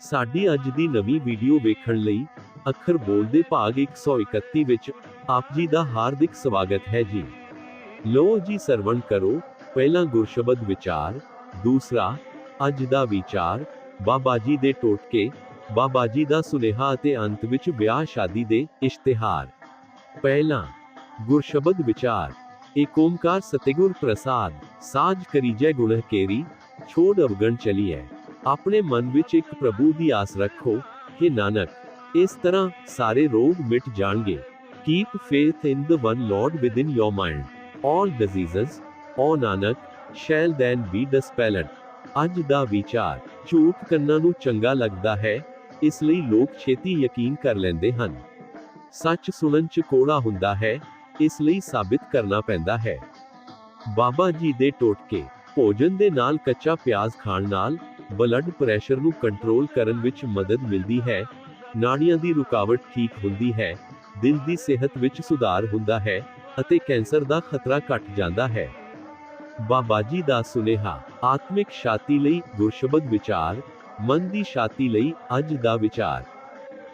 ਸਾਡੀ ਅੱਜ ਦੀ ਨਵੀਂ ਵੀਡੀਓ ਵੇਖਣ ਲਈ ਅੱਖਰ ਬੋਲਦੇ ਭਾਗ 131 ਵਿੱਚ ਆਪ ਜੀ ਦਾ ਹਾਰਦਿਕ ਸਵਾਗਤ ਹੈ ਜੀ। ਲੋ ਜੀ ਸਰਵਣ ਕਰੋ, ਪਹਿਲਾ ਗੁਰਸ਼ਬਦ ਵਿਚਾਰ, ਦੂਸਰਾ, ਅੱਜ ਦਾ ਵਿਚਾਰ, ਬਾਬਾ ਜੀ ਦੇ ਟੋਟਕੇ, ਬਾਬਾ ਜੀ ਦਾ ਸੁਨੇਹਾ ਅਤੇ ਅੰਤ ਵਿੱਚ ਵਿਆਹ ਸ਼ਾਦੀ ਦੇ ਇਸ਼ਤਿਹਾਰ। ਪਹਿਲਾ, ਗੁਰਸ਼ਬਦ ਵਿਚਾਰ, ਏਕ ਓਮਕਾਰ ਸਤਿਗੁਰ ਪ੍ਰਸਾਦ, ਸਾਜ ਕਰੀਜੈ ਗੁਣਹ ਕੇਰੀ ਛੋੜ ਅਵਗਣ ਚਲੀਐ ਆਪਣੇ ਮਨ ਵਿੱਚ ਇੱਕ ਪ੍ਰਭੂ ਦੀ ਆਸ ਰੱਖੋ ਕਿ ਨਾਨਕ ਇਸ ਤਰ੍ਹਾਂ ਸਾਰੇ ਰੋਗ ਮਿਟ ਜਾਣਗੇ keep faith in the one Lord within your mind all diseases O Nanak shall then be dispelled ਅੱਜ ਦਾ ਵਿਚਾਰ ਝੂਠ ਕੰਨਾਂ ਨੂੰ ਚੰਗਾ ਲੱਗਦਾ ਹੈ ਇਸ ਲਈ ਲੋਕ ਛੇਤੀ ਯਕੀਨ ਕਰ ਲੈਂਦੇ ਹਨ ਸੱਚ ਸੁਣਨ ਚ ਕੋੜਾ ਹੁੰਦਾ ਹੈ ਇਸ ਲਈ ਸਾਬਿਤ ਕਰਨਾ ਪੈਂਦਾ ਹੈ ਬਾਬਾ ਜੀ ਦੇ ਟੋਟਕੇ ਭੋਜਨ ਦੇ ਨਾਲ ਕੱਚਾ ਪਿਆਜ਼ ਖਾਣ ਨਾਲ ਬਲੱਡ ਪ੍ਰੈਸ਼ਰ ਨੂੰ ਕੰਟਰੋਲ ਕਰਨ ਵਿੱਚ ਮਦਦ ਮਿਲਦੀ ਹੈ। ਨਾੜੀਆਂ ਦੀ ਰੁਕਾਵਟ ਠੀਕ ਹੁੰਦੀ ਹੈ, ਦਿਲ ਦੀ ਸਿਹਤ ਵਿੱਚ ਸੁਧਾਰ ਹੁੰਦਾ ਹੈ ਅਤੇ ਕੈਂਸਰ ਦਾ ਖਤਰਾ ਘਟ ਜਾਂਦਾ ਹੈ। ਬਾਬਾ ਜੀ ਦਾ ਸੁਨੇਹਾ, ਆਤਮਿਕ ਸ਼ਾਂਤੀ ਲਈ ਗੁਰਸ਼ਬਦ ਵਿਚਾਰ, ਮਨ ਦੀ ਸ਼ਾਂਤੀ ਲਈ ਅੱਜ ਦਾ ਵਿਚਾਰ।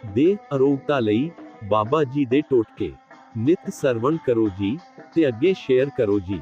ਦੇਹ ਅਰੋਗਤਾ ਲਈ ਬਾਬਾ ਜੀ ਦੇ ਟੋਟਕੇ। ਨਿਤ ਸਰਵਣ ਕਰੋ ਜੀ ਤੇ ਅੱਗੇ ਸ਼ੇਅਰ ਕਰੋ ਜੀ।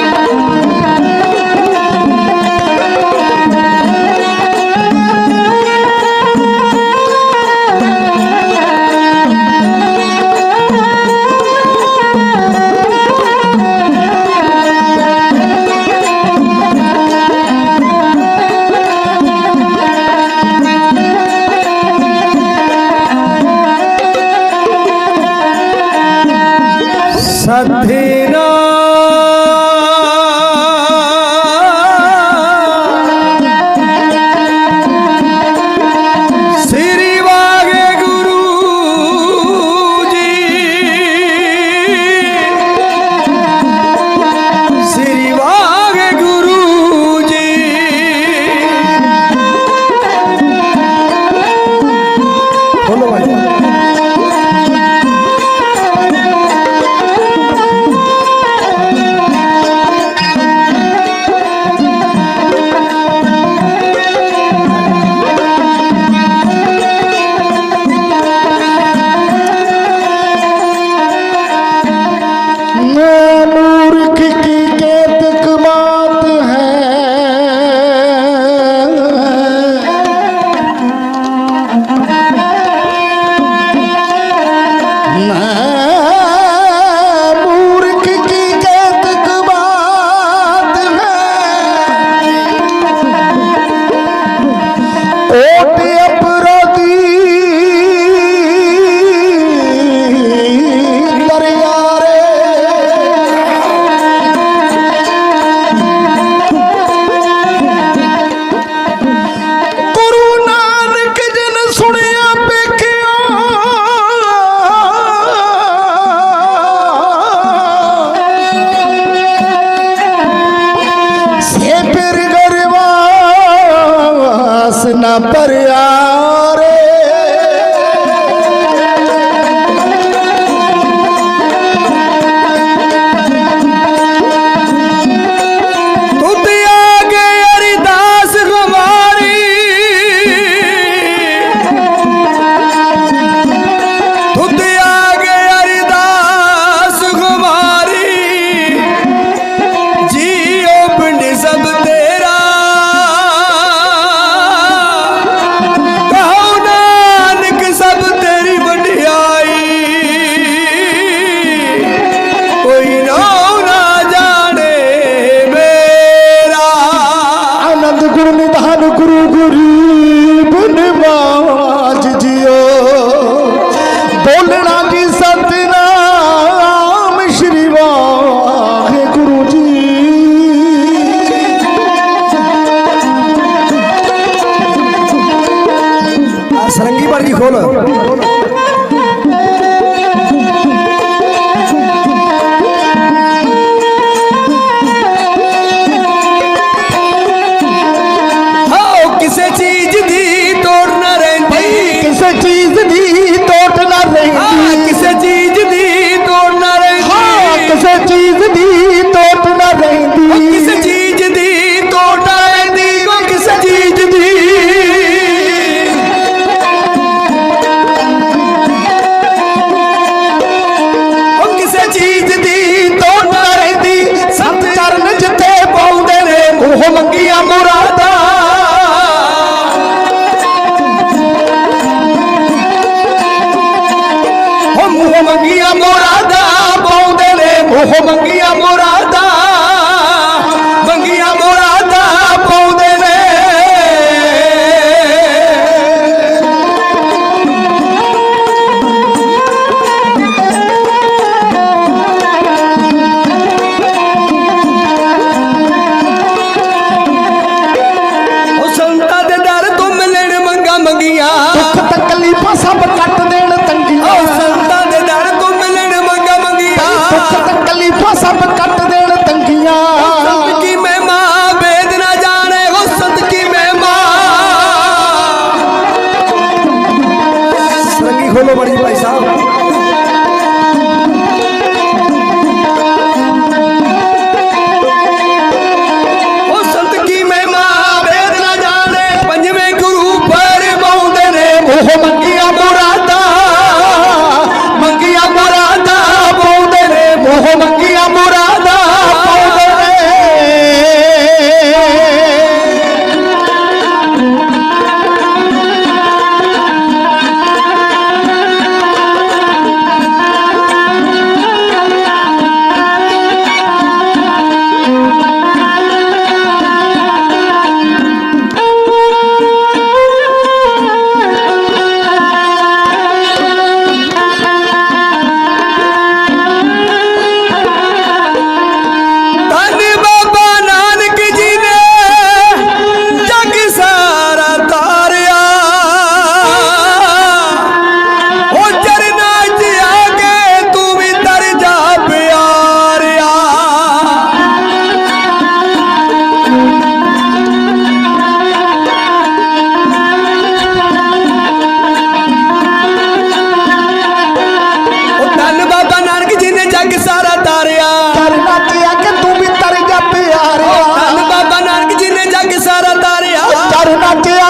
ਗਰਵਾਸ ਨਾ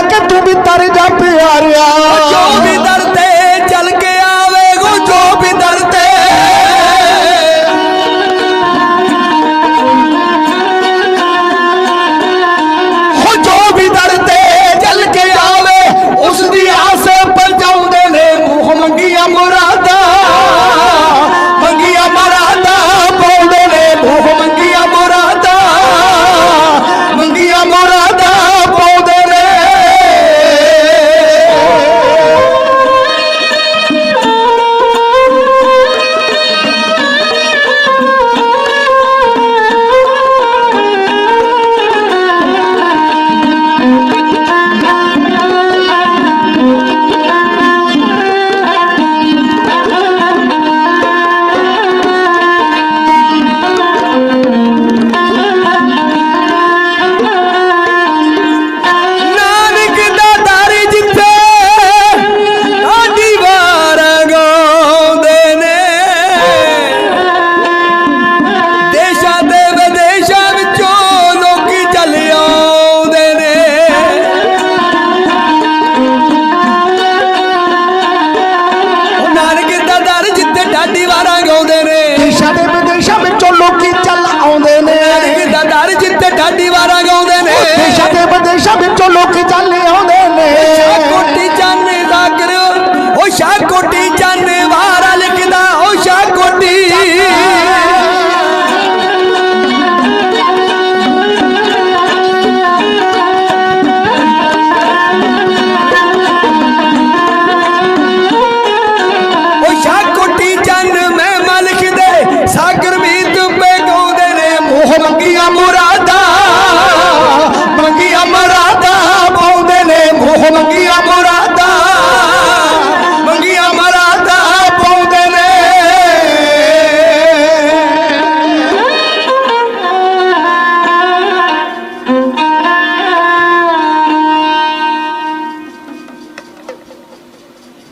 ਕਿ ਤੂੰ ਵੀ ਤਰ ਜਾ ਪਿਆਰਿਆ। ਜੋ ਵੀ